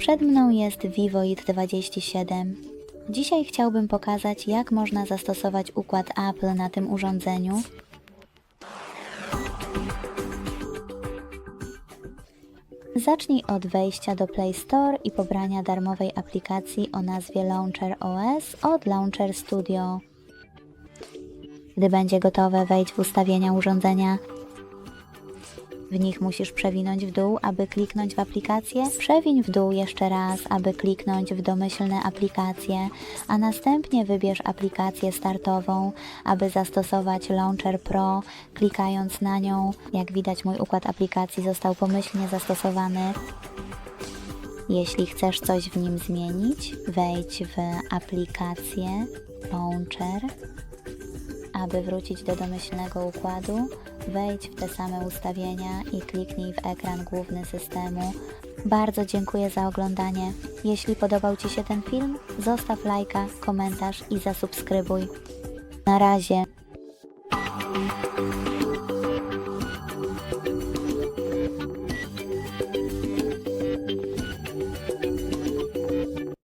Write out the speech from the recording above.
Przed mną jest Vivoit 27. Dzisiaj chciałbym pokazać, jak można zastosować układ Apple na tym urządzeniu. Zacznij od wejścia do Play Store i pobrania darmowej aplikacji o nazwie Launcher OS od Launcher Studio. Gdy będzie gotowe, wejdź w ustawienia urządzenia. W nich musisz przewinąć w dół, aby kliknąć w aplikację. Przewiń w dół jeszcze raz, aby kliknąć w domyślne aplikacje, a następnie wybierz aplikację startową, aby zastosować Launcher Pro, klikając na nią. Jak widać, mój układ aplikacji został pomyślnie zastosowany. Jeśli chcesz coś w nim zmienić, wejdź w aplikację Launcher. Aby wrócić do domyślnego układu, wejdź w te same ustawienia i kliknij w ekran główny systemu. Bardzo dziękuję za oglądanie. Jeśli podobał Ci się ten film, zostaw lajka, komentarz i zasubskrybuj. Na razie.